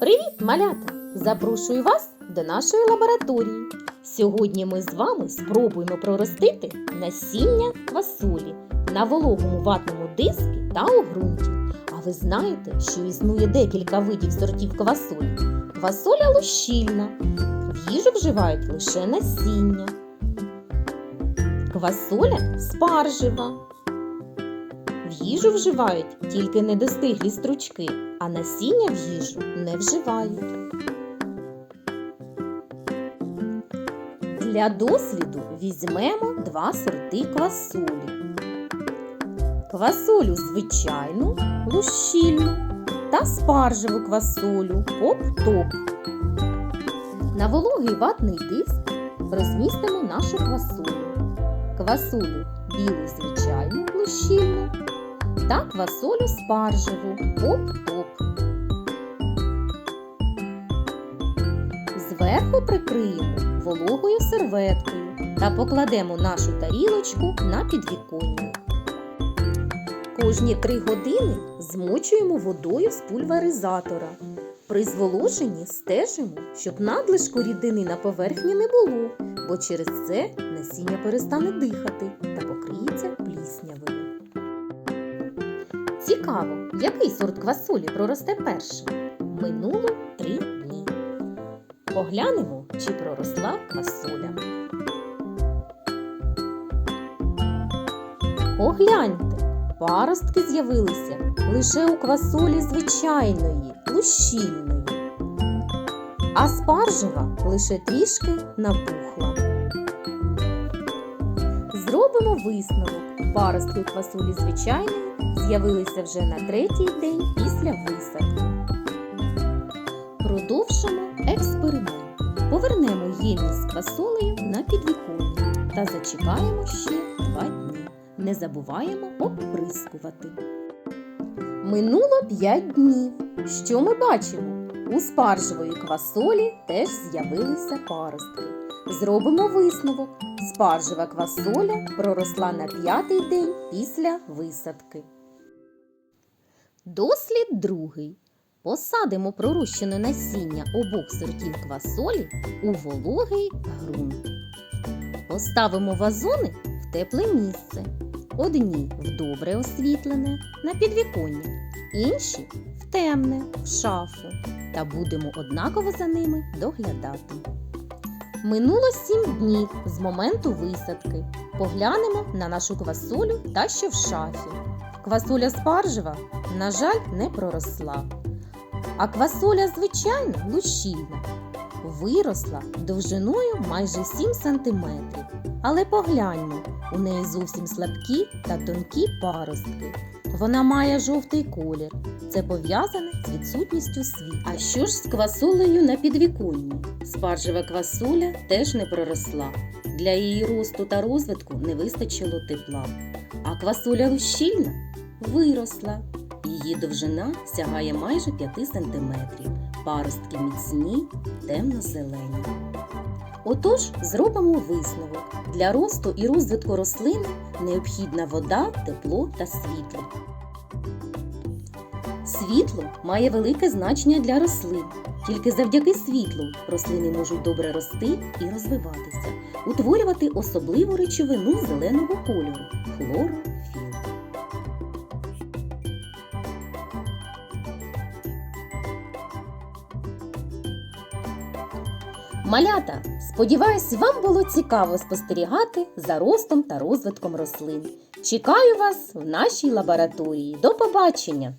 Привіт, малята! Запрошую вас до нашої лабораторії. Сьогодні ми з вами спробуємо проростити насіння квасолі на вологому ватному дискі та у ґрунті. А ви знаєте, що існує декілька видів сортів квасолі. Квасоля лущільна. В їжу вживають лише насіння. Квасоля спаржева. В їжу вживають тільки недостиглі стручки, а насіння в їжу не вживають. Для досліду візьмемо два сорти квасолі. Квасолю звичайну, лущільну та спаржеву квасолю поп-топ. На вологий ватний диск розмістимо нашу квасолю. Квасолю білу звичайну лущільну та квасолю спаржеву поп-топ. Зверху прикриємо вологою серветкою та покладемо нашу тарілочку на підвіконня. Кожні три години змочуємо водою з пульверизатора. При зволоженні стежимо, щоб надлишку рідини на поверхні не було, бо через це насіння перестане дихати та покриється пліснявою. Цікаво, який сорт квасолі проросте першим. Минуло три дні. Поглянемо, чи проросла квасоля. Погляньте, паростки з'явилися лише у квасолі звичайної, лущільної. А спаржева лише трішки напухла. Зробимо висновок. Паростки у квасолі звичайної з'явилися вже на третій день після висадки. Продовжимо експеримент. Повернемо ємність квасолею на підвіконня та зачекаємо ще два дні. Не забуваємо оприскувати. Минуло 5 днів. Що ми бачимо? У спаржевої квасолі теж з'явилися паростки. Зробимо висновок. Спаржева квасоля проросла на п'ятий день після висадки. Дослід другий. Посадимо пророщене насіння обох сортів квасолі у вологий ґрунт. Поставимо вазони в тепле місце. Одні в добре освітлене на підвіконня, інші в темне, в шафу. Та будемо однаково за ними доглядати. Минуло сім днів з моменту висадки. Поглянемо на нашу квасолю та що в шафі. Квасоля спаржева, на жаль, не проросла. А квасоля звичайна лущільна. Виросла довжиною майже 7 см. Але погляньмо, у неї зовсім слабкі та тонкі паростки. Вона має жовтий колір. Це пов'язане з відсутністю світла. А що ж з квасолею на підвіконні? Спаржева квасоля теж не проросла. Для її росту та розвитку не вистачило тепла. А квасоля лущільна виросла. Її довжина сягає майже 5 см. Паростки міцні, темно-зелені. Отож, зробимо висновок. Для росту і розвитку рослини необхідна вода, тепло та світло. Світло має велике значення для рослин. Тільки завдяки світлу рослини можуть добре рости і розвиватися, утворювати особливу речовину зеленого кольору хлорофіл. Малята, сподіваюсь, вам було цікаво спостерігати за ростом та розвитком рослин. Чекаю вас в нашій лабораторії. До побачення!